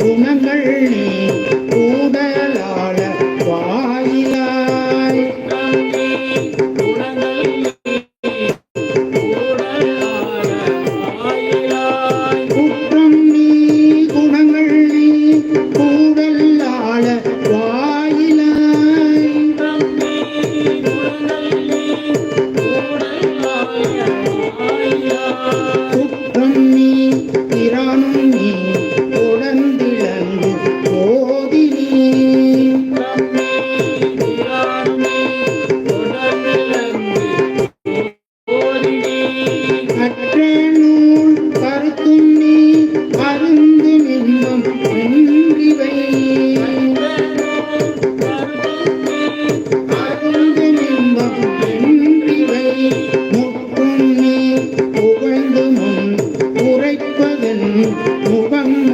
குணங்கள் நீ মনে முன் முகம்